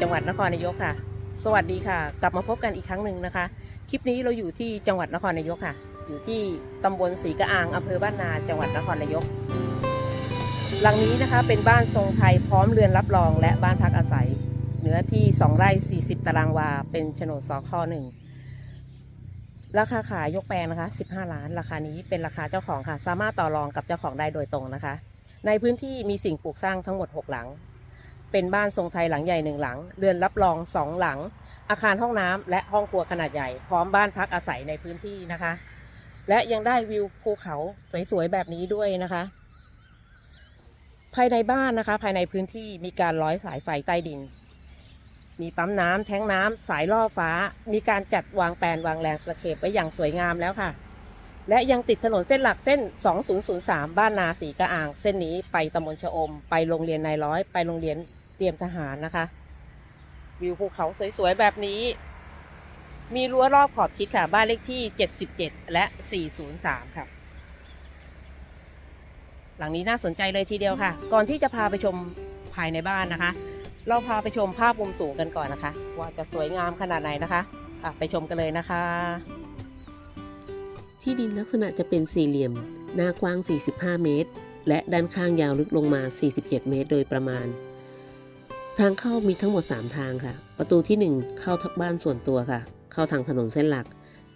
จังหวัดนครนายกค่ะ สวัสดีค่ะ กลับมาพบกันอีกครั้งหนึ่งนะคะ คลิปนี้เราอยู่ที่จังหวัดนครนายกค่ะ อยู่ที่ตำบลศรีกระอางอำเภอบ้านนา จังหวัดนครนายก หลังนี้นะคะเป็นบ้านทรงไทยพร้อมเรือนรับรองและบ้านพักอาศัย เนื้อที่ 2 ไร่ 40 ตารางวา เป็นโฉนดสคหนึ่งราคาขายยกแปลงนะคะ 15 ล้าน ราคานี้เป็นราคาเจ้าของค่ะ สามารถต่อรองกับเจ้าของได้โดยตรงนะคะ ในพื้นที่มีสิ่งปลูกสร้างทั้งหมด 6 หลัง เป็นบ้านทรงไทยหลังใหญ่หนึ่งหลัง เรือนรับรองสองหลัง อาคารห้องน้ำและห้องครัวขนาดใหญ่ พร้อมบ้านพักอาศัยในพื้นที่นะคะ และยังได้วิวภูเขาสวยๆแบบนี้ด้วยนะคะ ภายในบ้านนะคะ ภายในพื้นที่มีการร้อยสายไฟใต้ดิน มีปั๊มน้ำแท้งน้ำสายล่อฟ้า มีการจัดวางแปลนวางแรงสเคปไว้อย่างสวยงามแล้วค่ะและยังติดถนนเส้นหลักเส้น 2003 บ้านนาสีกระอ่าง เส้นนี้ไปตำบลชะอม ไปโรงเรียนนายร้อย ไปโรงเรียน เตรียมทหารนะคะ วิวภูเขาสวยๆ แบบนี้ มีรั้วรอบขอบชิดค่ะ บ้านเลขที่ 77 และ 403 ค่ะ หลังนี้น่าสนใจเลยทีเดียวค่ะ ก่อนที่จะพาไปชมภายในบ้านนะคะ เราพาไปชมภาพมุมสูงกันก่อนนะคะ ว่าจะสวยงามขนาดไหนนะคะะไปชมกันเลยนะคะ ที่ดินลักษณะจะเป็นสี่เหลี่ยม หน้ากว้าง 45 เมตร และด้านข้างยาวลึกลงมา 47 เมตร โดยประมาณ ทางเข้ามีทั้งหมด 3 ทางค่ะ ประตูที่ 1 เข้าทักบ้านส่วนตัวค่ะ เข้าทางถนนเส้นหลัก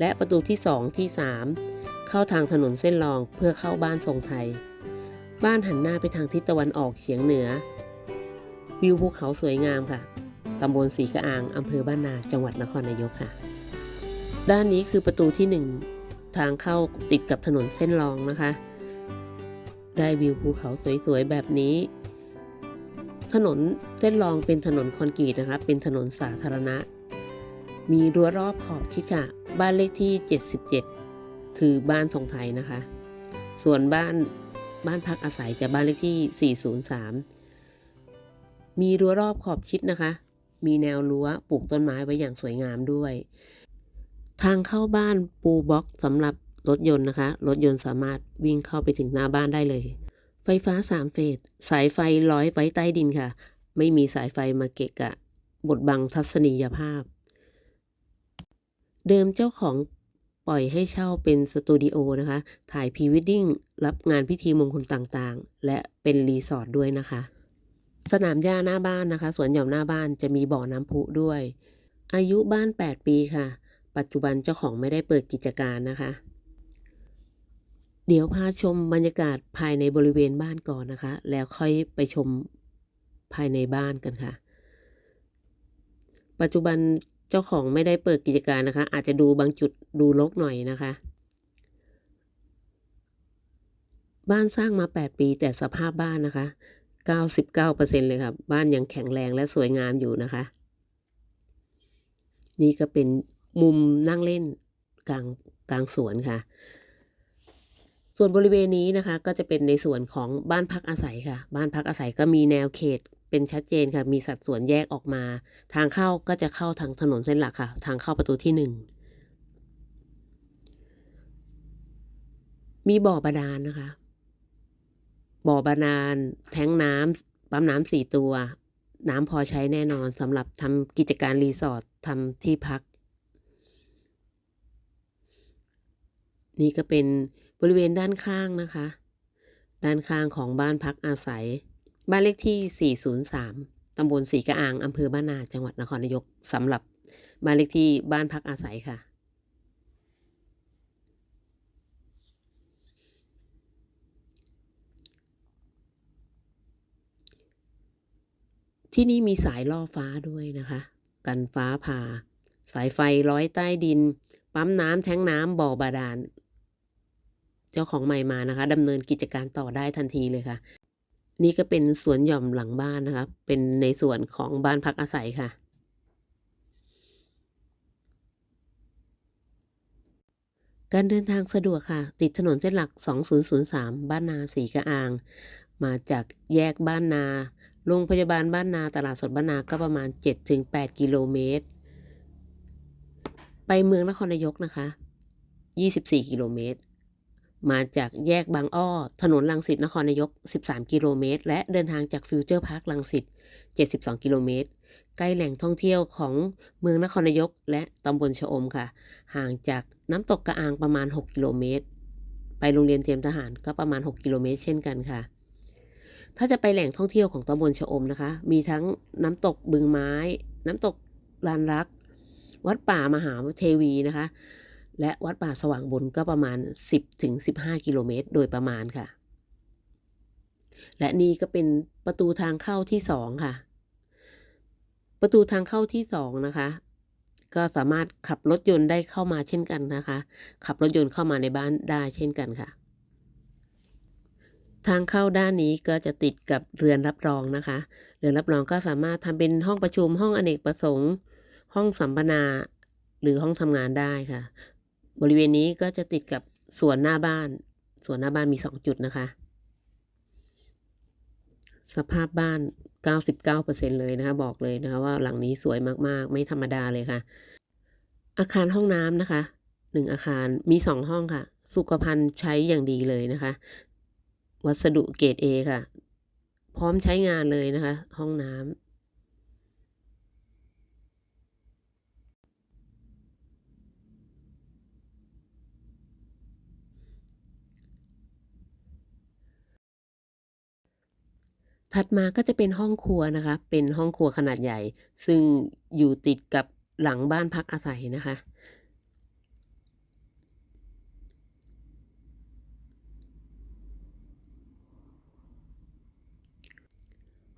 และประตูที่ 2 ที่ 3 เข้าทางถนนเส้นรองเพื่อเข้าบ้านทรงไทย บ้านหันหน้าไปทางทิศตะวันออกเฉียงเหนือ วิวภูเขาสวยงามค่ะ ตำบลศรีกระอาง อำเภอบ้านนา จังหวัดนครนายกค่ะ ด้านนี้คือประตูที่หนึ่งทางเข้าติดกับถนนเส้นรองนะคะ ได้วิวภูเขาสวยๆแบบนี้ ถนนเส้นรองเป็นถนนคอนกรีตนะคะ เป็นถนนสาธารณะ มีรั้วรอบขอบชิดค่ะ บ้านเลขที่ 77 คือบ้านทรงไทยนะคะ ส่วนบ้านบ้านพักอาศัยจะบ้านเลขที่ 403 มีรั้วรอบขอบชิดนะคะ มีแนวรั้วปลูกต้นไม้ไว้อย่างสวยงามด้วย ทางเข้าบ้านปูบล็อกสำหรับรถยนต์นะคะ รถยนต์สามารถวิ่งเข้าไปถึงหน้าบ้านได้เลย ไฟฟ้า3เฟส สายไฟร้อยไว้ใต้ดินค่ะ ไม่มีสายไฟมาเกะกะ บดบังทัศนียภาพ เดิมเจ้าของปล่อยให้เช่าเป็นสตูดิโอนะคะ ถ่ายพรีวิดดิ้งรับงานพิธีมงคลต่างๆ และเป็นรีสอร์ทด้วยนะคะ สนามหญ้าหน้าบ้านนะคะ สวนหย่อมหน้าบ้านจะมีบ่อน้ำพุด้วย อายุบ้าน 8 ปีค่ะ ปัจจุบันเจ้าของไม่ได้เปิดกิจการนะคะ เดี๋ยวพาชมบรรยากาศภายในบริเวณบ้านก่อนนะคะ แล้วค่อยไปชมภายในบ้านกันค่ะ ปัจจุบันเจ้าของไม่ได้เปิดกิจการนะคะ อาจจะดูบางจุดดูรกหน่อยนะคะ บ้านสร้างมา 8 ปีแต่สภาพบ้านนะคะ 99%เลยครับบ้านยังแข็งแรงและสวยงามอยู่นะคะ นี่ก็เป็นมุมนั่งเล่นกลางกลางสวนค่ะ ส่วนบริเวณนี้นะคะ ก็จะเป็นในส่วนของบ้านพักอาศัยค่ะ บ้านพักอาศัยก็มีแนวเขตเป็นชัดเจนค่ะ มีสัดส่วนแยกออกมา ทางเข้าก็จะเข้าทางถนนเส้นหลักค่ะ ทางเข้าประตูที่หนึ่งมีบ่อบาดาลนะคะ บ่อบาดาลแท้งน้ำปั๊มน้ำสี่ตัว น้ำพอใช้แน่นอนสำหรับทำกิจการรีสอร์ททำที่พัก นี่ก็เป็น บริเวณด้านข้างนะคะ ด้านข้างของบ้านพักอาศัย บ้านเลขที่ 403 ตำบลศรีกระอางอำเภอบ้านนา จังหวัดนครนายกสำหรับบ้านเลขที่บ้านพักอาศัยค่ะ ที่นี่มีสายล่อฟ้าด้วยนะคะ กันฟ้าผ่า สายไฟร้อยใต้ดิน ปั๊มน้ำแท้งน้ำบ่อบาดาล เจ้าของใหม่มานะคะดำเนินกิจการต่อได้ทันทีเลยค่ะ นี่ก็เป็นสวนหย่อมหลังบ้านนะคะ เป็นในส่วนของบ้านพักอาศัยค่ะ การเดินทางสะดวกค่ะ ติดถนนเส้นหลัก 2003 บ้านนาสีกระอาง มาจากแยกบ้านนาโรงพยาบาลบ้านนาตลาดสดบ้านนาก็ประมาณ 7-8 กิโลเมตร ไปเมืองนครนายกนะคะ 24 กิโลเมตร มาจากแยกบางอ้อ ถนนลังสิตนครนายก 13 กิโลเมตร และเดินทางจากฟิวเจอร์พาร์คลังสิต 72 กิโลเมตร ใกล้แหล่งท่องเที่ยวของเมืองนครนายก และตำบลชะอมค่ะ ห่างจากน้ำตกกระอางประมาณ 6 กิโลเมตร ไปโรงเรียนเตรียมทหารก็ประมาณ 6 กิโลเมตร เช่นกันค่ะ ถ้าจะไปแหล่งท่องเที่ยวของตำบลชะอมนะคะ มีทั้งน้ำตกบึงไม้ น้ำตกลานรัก วัดป่ามหาเทวีนะคะ และวัดป่าสว่างบุญก็ประมาณ 10ถึง15 กิโลเมตรโดยประมาณค่ะ และนี่ก็เป็นประตูทางเข้าที่สองค่ะ ประตูทางเข้าที่สองนะคะ ก็สามารถขับรถยนต์ได้เข้ามาเช่นกันนะคะ ขับรถยนต์เข้ามาในบ้านได้เช่นกันค่ะ ทางเข้าด้านนี้ก็จะติดกับเรือนรับรองนะคะ เรือนรับรองก็สามารถทำเป็นห้องประชุมห้องอเนกประสงค์ ห้องสัมมนาหรือห้องทำงานได้ค่ะ บริเวณนี้ก็จะติดกับสวนหน้าบ้าน สวนหน้าบ้านมีสองจุดนะคะ สภาพบ้าน 99%เลยนะคะ บอกเลยนะคะ ว่าหลังนี้สวยมากๆ ไม่ธรรมดาเลยค่ะ อาคารห้องน้ำนะคะหนึ่งอาคารมีสองห้องค่ะ สุขภัณฑ์ใช้อย่างดีเลยนะคะ วัสดุเกรด A ค่ะ พร้อมใช้งานเลยนะคะ ห้องน้ำ ถัดมาก็จะเป็นห้องครัวนะคะ เป็นห้องครัวขนาดใหญ่ ซึ่งอยู่ติดกับหลังบ้านพักอาศัยนะคะ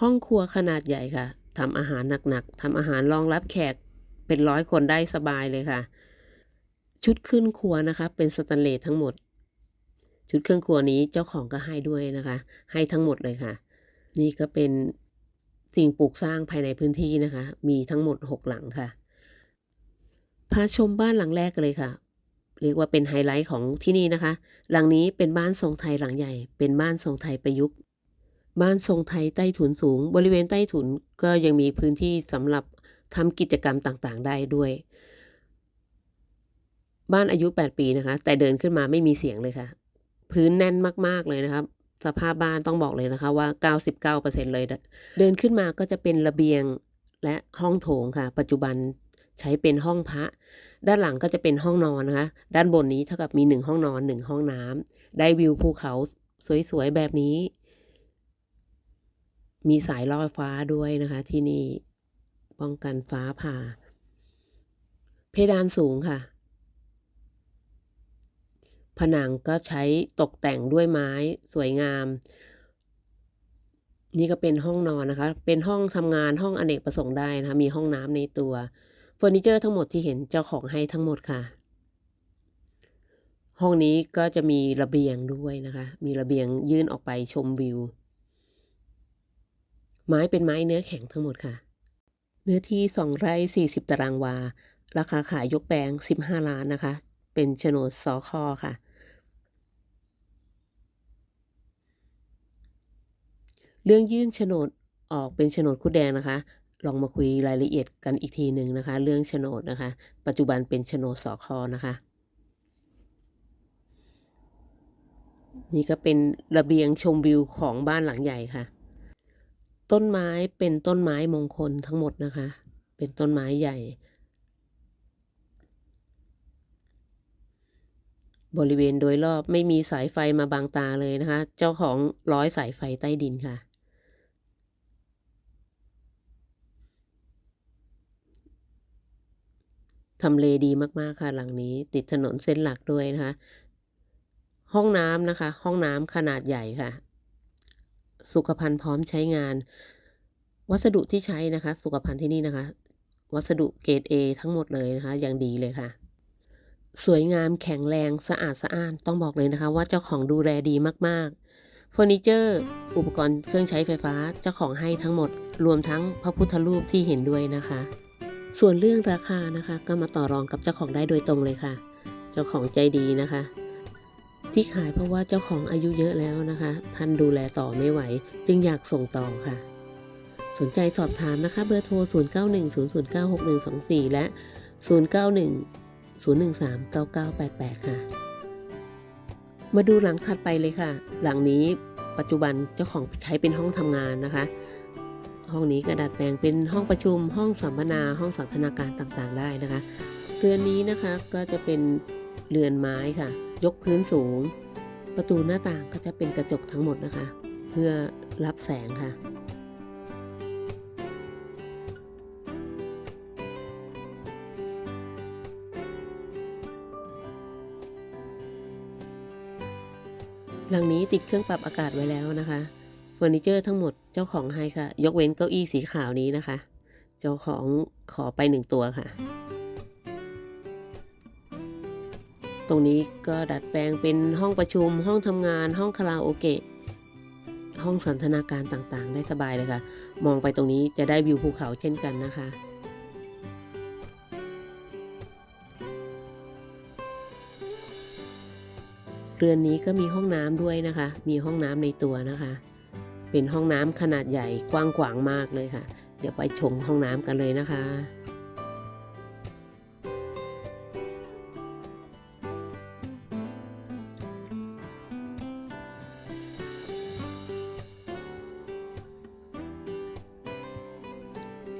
ห้องครัวขนาดใหญ่ค่ะทำอาหารหนักๆทำอาหารรองรับแขกเป็นร้อยคนได้สบายเลยค่ะ ชุดขึ้นครัวนะคะ เป็นสแตนเลสทั้งหมด ชุดเครื่องครัวนี้เจ้าของก็ให้ด้วยนะคะ ให้ทั้งหมดเลยค่ะ นี่ก็เป็นสิ่งปลูกสร้างภายในพื้นที่นะคะ มีทั้งหมดหกหลังค่ะ พาชมบ้านหลังแรกเลยค่ะ เรียกว่าเป็นไฮไลท์ของที่นี่นะคะ หลังนี้เป็นบ้านทรงไทยหลังใหญ่ เป็นบ้านทรงไทยประยุกต์ บ้านทรงไทยใต้ถุนสูง บริเวณใต้ถุนก็ยังมีพื้นที่สำหรับทำกิจกรรมต่างๆ ได้ด้วย บ้านอายุ 8 ปีนะคะ แต่เดินขึ้นมาไม่มีเสียงเลยค่ะ พื้นแน่นมากๆเลยนะครับ สภาพบ้านต้องบอกเลยนะคะว่า 99%เลยนะเดินขึ้นมาก็จะเป็นระเบียงและห้องโถงค่ะ ปัจจุบันใช้เป็นห้องพระ ด้านหลังก็จะเป็นห้องนอนนะคะ ด้านบนนี้เท่ากับมีหนึ่งห้องนอนหนึ่งห้องน้ำได้วิวภูเขาสวยๆแบบนี้ มีสายลอยฟ้าด้วยนะคะ ที่นี่ป้องกันฟ้าผ่า เพดานสูงค่ะ ผนังก็ใช้ตกแต่งด้วยไม้สวยงาม นี่ก็เป็นห้องนอนนะคะ เป็นห้องทำงานห้องอเนกประสงค์ได้นะคะ มีห้องน้ำในตัวเฟอร์นิเจอร์ทั้งหมดที่เห็นเจ้าของให้ทั้งหมดค่ะ ห้องนี้ก็จะมีระเบียงด้วยนะคะ มีระเบียงยื่นออกไปชมวิว ไม้เป็นไม้เนื้อแข็งทั้งหมดค่ะ เนื้อที่สองไร่สี่สิบตารางวา ราคาขายยกแปลงสิบห้าล้านนะคะ เป็นโฉนดสอคอค่ะ เรื่องยื่นโฉนดออกเป็นโฉนดคุดแดงนะคะ ลองมาคุยรายละเอียดกันอีกทีหนึ่งนะคะ เรื่องโฉนดนะคะ ปัจจุบันเป็นโฉนดสอคอนะคะ นี่ก็เป็นระเบียงชมวิวของบ้านหลังใหญ่ค่ะ ต้นไม้เป็นต้นไม้มงคลทั้งหมดนะคะ เป็นต้นไม้ใหญ่ บริเวณโดยรอบไม่มีสายไฟมาบังตาเลยนะคะ เจ้าของร้อยสายไฟใต้ดินค่ะ ทำเลดีมากๆค่ะหลังนี้ ติดถนนเส้นหลักด้วยนะคะ ห้องน้ำนะคะ ห้องน้ำขนาดใหญ่ค่ะ สุขภัณฑ์พร้อมใช้งาน วัสดุที่ใช้นะคะ สุขภัณฑ์ที่นี่นะคะ วัสดุเกรด A ทั้งหมดเลยนะคะ อย่างดีเลยค่ะสวยงามแข็งแรงสะอาดสะอ้านต้องบอกเลยนะคะ ว่าเจ้าของดูแลดีมากๆเฟอร์นิเจอร์อุปกรณ์เครื่องใช้ไฟฟ้าเจ้าของให้ทั้งหมด รวมทั้งพระพุทธรูปที่เห็นด้วยนะคะ ส่วนเรื่องราคานะคะ ก็มาต่อรองกับเจ้าของได้โดยตรงเลยค่ะ เจ้าของใจดีนะคะ ที่ขายเพราะว่าเจ้าของอายุเยอะแล้วนะคะ ท่านดูแลต่อไม่ไหว จึงอยากส่งต่อค่ะ สนใจสอบถามนะคะ เบอร์โทร 0910096124 และ 091 013 9988 ค่ะ มาดูหลังถัดไปเลยค่ะ หลังนี้ปัจจุบันเจ้าของใช้เป็นห้องทำงานนะคะ ห้องนี้กระดัดแปลงเป็นห้องประชุม ห้องสัมมนา ห้องสันทนาการต่างๆ ได้นะคะ เรือนนี้นะคะก็จะเป็นเรือนไม้ค่ะ ยกพื้นสูง ประตูหน้าต่างก็จะเป็นกระจกทั้งหมดนะคะ เพื่อรับแสงค่ะหลังนี้ติดเครื่องปรับอากาศไว้แล้วนะคะ อร์นิเจอร์ทั้งหมดเจ้าของให้ค่ะ ยกเว้นเก้าอี้สีขาวนี้นะคะ เจ้าของขอไปหนึ่งตัวค่ะ ตรงนี้ก็ดัดแปลงเป็นห้องประชุม ห้องทำงาน ห้องคาราโอเกะ ห้องสันทนาการต่างๆ ได้สบายเลยค่ะ มองไปตรงนี้จะได้วิวภูเขาเช่นกันนะคะเรือนนี้ก็มีห้องน้ำด้วยนะคะ มีห้องน้ำในตัวนะคะ เป็นห้องน้ำขนาดใหญ่กว้างขวางมากเลยค่ะ เดี๋ยวไปชมห้องน้ำกันเลยนะคะ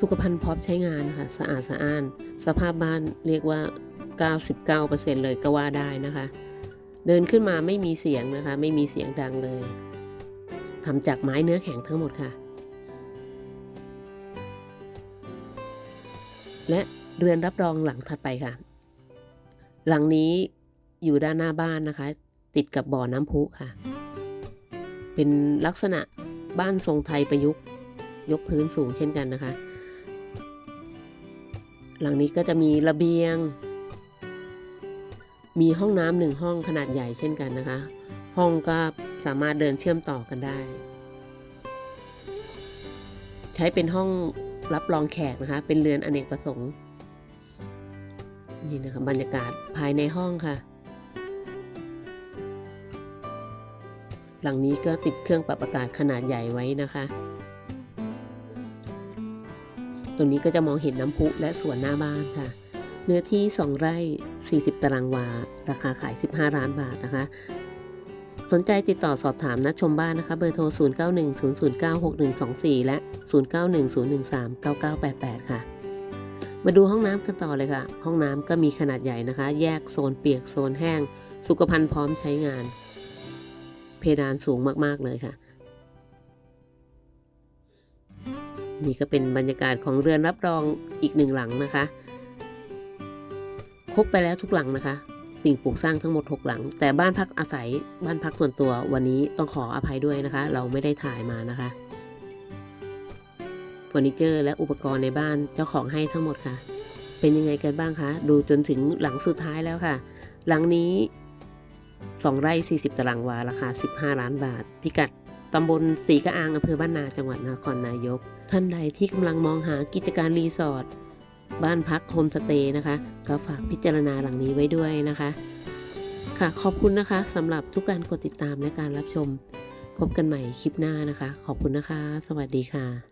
สุขภัณฑ์พร้อมใช้งานค่ะสะอาดสะอ้าน สภาพบ้านเรียกว่า 99%เลยก็ว่าได้นะคะ เดินขึ้นมาไม่มีเสียงนะคะ ไม่มีเสียงดังเลย ทำจากไม้เนื้อแข็งทั้งหมดค่ะ และเรือนรับรองหลังถัดไปค่ะ หลังนี้อยู่ด้านหน้าบ้านนะคะ ติดกับบ่อน้ำพุค่ะ เป็นลักษณะบ้านทรงไทยประยุกต์ยกพื้นสูงเช่นกันนะคะ หลังนี้ก็จะมีระเบียง มีห้องน้ำหนึ่งห้องขนาดใหญ่เช่นกันนะคะ ห้องก็ สามารถเดินเชื่อมต่อกันได้ ใช้เป็นห้องรับรองแขกนะคะ เป็นเรือนอเนกประสงค์นี่นะคะบรรยากาศภายในห้องค่ะ หลังนี้ก็ติดเครื่องปรับอากาศขนาดใหญ่ไว้นะคะ ตรงนี้ก็จะมองเห็นน้ำพุและสวนหน้าบ้านค่ะ เนื้อที่ 2 ไร่ 40 ตารางวา ราคาขาย 15 ล้านบาทนะคะ สนใจติดต่อสอบถามนัดชมบ้านนะคะ เบอร์โทร 0910096124 และ 0910139988 ค่ะ มาดูห้องน้ำกันต่อเลยค่ะ ห้องน้ำก็มีขนาดใหญ่นะคะ แยกโซนเปียกโซนแห้ง สุขภัณฑ์พร้อมใช้งาน เพดานสูงมากๆเลยค่ะ นี่ก็เป็นบรรยากาศของเรือนรับรองอีกหนึ่งหลังนะคะ ครบไปแล้วทุกหลังนะคะ สิ่งปลูกสร้างทั้งหมด 6 หลัง แต่บ้านพักอาศัยบ้านพักส่วนตัววันนี้ต้องขออภัยด้วยนะคะ เราไม่ได้ถ่ายมานะคะเฟอร์นิเจอร์และอุปกรณ์ในบ้านเจ้าของให้ทั้งหมดค่ะ เป็นยังไงกันบ้างคะ ดูจนถึงหลังสุดท้ายแล้วค่ะ หลังนี้ 2 ไร่ 40 ตารางวา ราคา 15 ล้านบาท พิกัดตำบลสีกระอางอำเภอบ้านนาจังหวัดนครนายก ท่านใดที่กำลังมองหากิจการรีสอร์ท บ้านพักโฮมสเตย์นะคะ ก็ฝากพิจารณาหลังนี้ไว้ด้วยนะคะ ค่ะขอบคุณนะคะสำหรับทุกการกดติดตามและการรับชม พบกันใหม่คลิปหน้านะคะ ขอบคุณนะคะ สวัสดีค่ะ